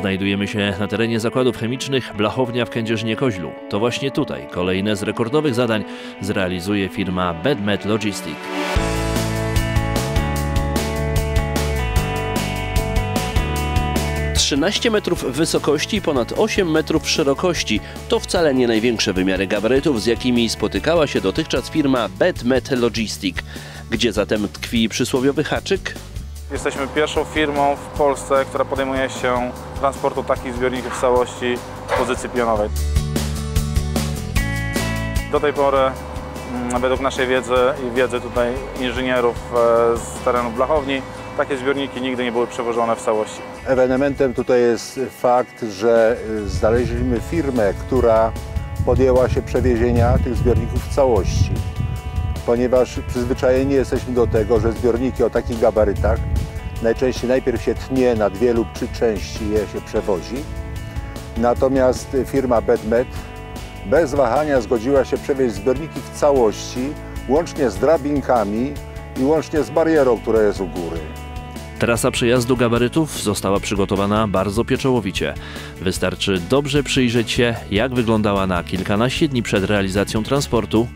Znajdujemy się na terenie zakładów chemicznych Blachownia w Kędzierzynie-Koźlu. To właśnie tutaj kolejne z rekordowych zadań zrealizuje firma Bedmet Logistic. Trzynaście metrów wysokości i ponad 8 metrów szerokości to wcale nie największe wymiary gabarytów, z jakimi spotykała się dotychczas firma Bedmet Logistic. Gdzie zatem tkwi przysłowiowy haczyk? Jesteśmy pierwszą firmą w Polsce, która podejmuje się transportu takich zbiorników w całości w pozycji pionowej. Do tej pory, mm, według naszej wiedzy i wiedzy tutaj inżynierów e, z terenu Blachowni, takie zbiorniki nigdy nie były przewożone w całości. Ewenementem tutaj jest fakt, że y, znaleźliśmy firmę, która podjęła się przewiezienia tych zbiorników w całości. Ponieważ przyzwyczajeni jesteśmy do tego, że zbiorniki o takich gabarytach najczęściej najpierw się tnie na dwie lub trzy części je się przewozi. Natomiast firma Bedmet bez wahania zgodziła się przewieźć zbiorniki w całości, łącznie z drabinkami i łącznie z barierą, która jest u góry. Trasa przejazdu gabarytów została przygotowana bardzo pieczołowicie. Wystarczy dobrze przyjrzeć się, jak wyglądała na kilkanaście dni przed realizacją transportu,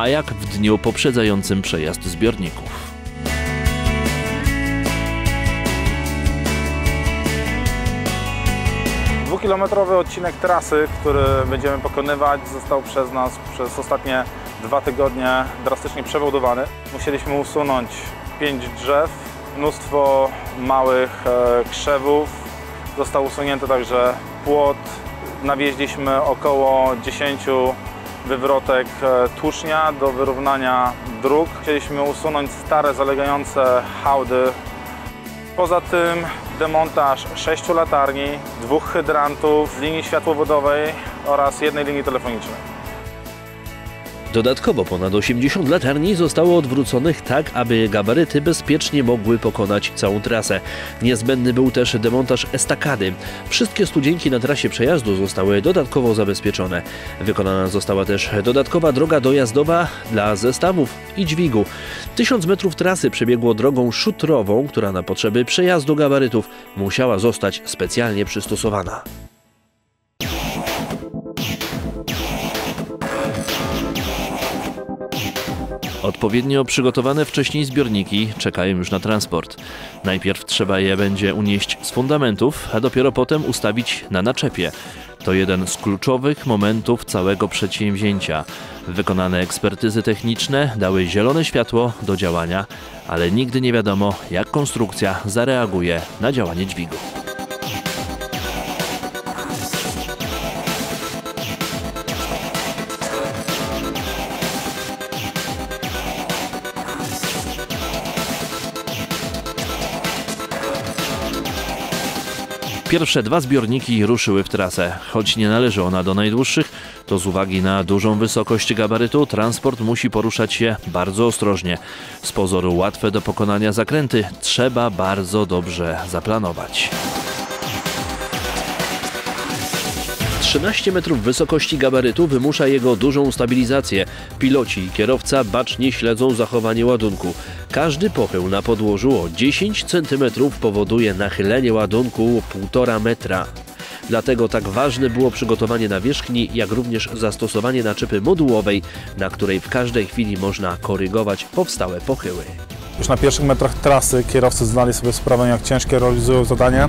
a jak w dniu poprzedzającym przejazd zbiorników. Dwukilometrowy odcinek trasy, który będziemy pokonywać, został przez nas przez ostatnie dwa tygodnie drastycznie przebudowany. Musieliśmy usunąć pięć drzew, mnóstwo małych e, krzewów. Został usunięty także płot. Nawieźliśmy około 10 wywrotek e, tłucznia do wyrównania dróg. Chcieliśmy usunąć stare, zalegające hałdy. Poza tym demontaż sześciu latarni, dwóch hydrantów, linii światłowodowej oraz jednej linii telefonicznej. Dodatkowo ponad 80 latarni zostało odwróconych tak, aby gabaryty bezpiecznie mogły pokonać całą trasę. Niezbędny był też demontaż estakady. Wszystkie studzienki na trasie przejazdu zostały dodatkowo zabezpieczone. Wykonana została też dodatkowa droga dojazdowa dla zestawów i dźwigu. Tysiąc metrów trasy przebiegło drogą szutrową, która na potrzeby przejazdu gabarytów musiała zostać specjalnie przystosowana. Odpowiednio przygotowane wcześniej zbiorniki czekają już na transport. Najpierw trzeba je będzie unieść z fundamentów, a dopiero potem ustawić na naczepie. To jeden z kluczowych momentów całego przedsięwzięcia. Wykonane ekspertyzy techniczne dały zielone światło do działania, ale nigdy nie wiadomo, jak konstrukcja zareaguje na działanie dźwigu. Pierwsze dwa zbiorniki ruszyły w trasę. Choć nie należy ona do najdłuższych, to z uwagi na dużą wysokość gabarytu transport musi poruszać się bardzo ostrożnie. Z pozoru łatwe do pokonania zakręty trzeba bardzo dobrze zaplanować. 13 metrów wysokości gabarytu wymusza jego dużą stabilizację. Piloci i kierowca bacznie śledzą zachowanie ładunku. Każdy popył na podłożu o 10 cm powoduje nachylenie ładunku 1,5 metra. Dlatego tak ważne było przygotowanie nawierzchni, jak również zastosowanie naczepy modułowej, na której w każdej chwili można korygować powstałe pochyły. Już na pierwszych metrach trasy kierowcy zdali sobie sprawę, jak ciężkie realizują zadanie.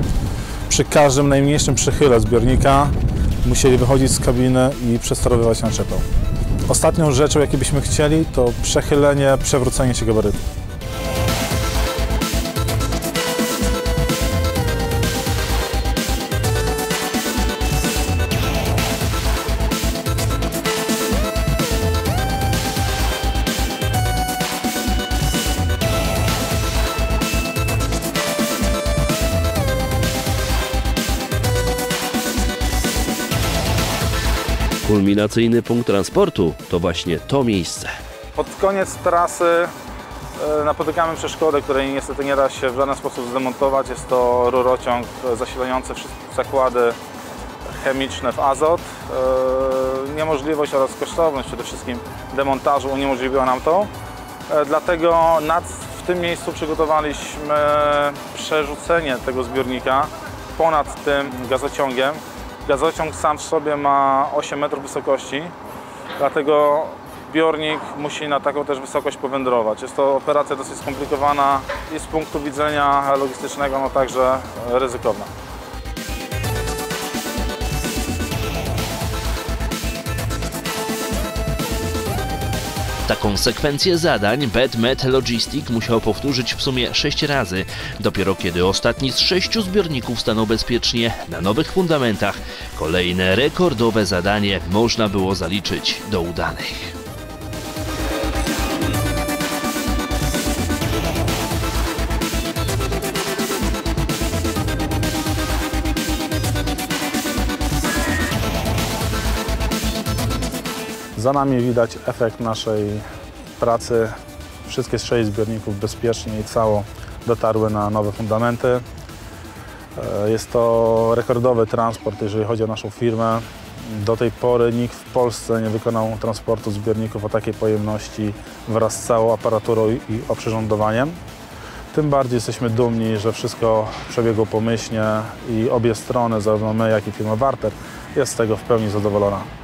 Przy każdym najmniejszym przechyle zbiornika musieli wychodzić z kabiny i przesterowywać naczepę. Ostatnią rzeczą, jakie byśmy chcieli, to przechylenie, przewrócenie się gabarytu. Kulminacyjny punkt transportu to właśnie to miejsce. Pod koniec trasy e, napotykamy przeszkodę, której niestety nie da się w żaden sposób zdemontować. Jest to rurociąg zasilający wszystkie zakłady chemiczne w azot. E, niemożliwość oraz kosztowność przede wszystkim demontażu uniemożliwiła nam to. E, Dlatego nad, w tym miejscu przygotowaliśmy przerzucenie tego zbiornika ponad tym gazociągiem. Gazociąg sam w sobie ma 8 metrów wysokości, dlatego zbiornik musi na taką też wysokość powędrować. Jest to operacja dosyć skomplikowana i z punktu widzenia logistycznego no także ryzykowna. Taką sekwencję zadań Bad Met Logistic musiał powtórzyć w sumie sześć razy. Dopiero kiedy ostatni z sześciu zbiorników stanął bezpiecznie na nowych fundamentach, kolejne rekordowe zadanie można było zaliczyć do udanych. Za nami widać efekt naszej pracy. Wszystkie sześć zbiorników bezpiecznie i cało dotarły na nowe fundamenty. E, Jest to rekordowy transport, jeżeli chodzi o naszą firmę. Do tej pory nikt w Polsce nie wykonał transportu zbiorników o takiej pojemności wraz z całą aparaturą i oprzyrządowaniem. Tym bardziej jesteśmy dumni, że wszystko przebiegło pomyślnie i obie strony, zarówno my, jak i firma Warter, jest z tego w pełni zadowolona.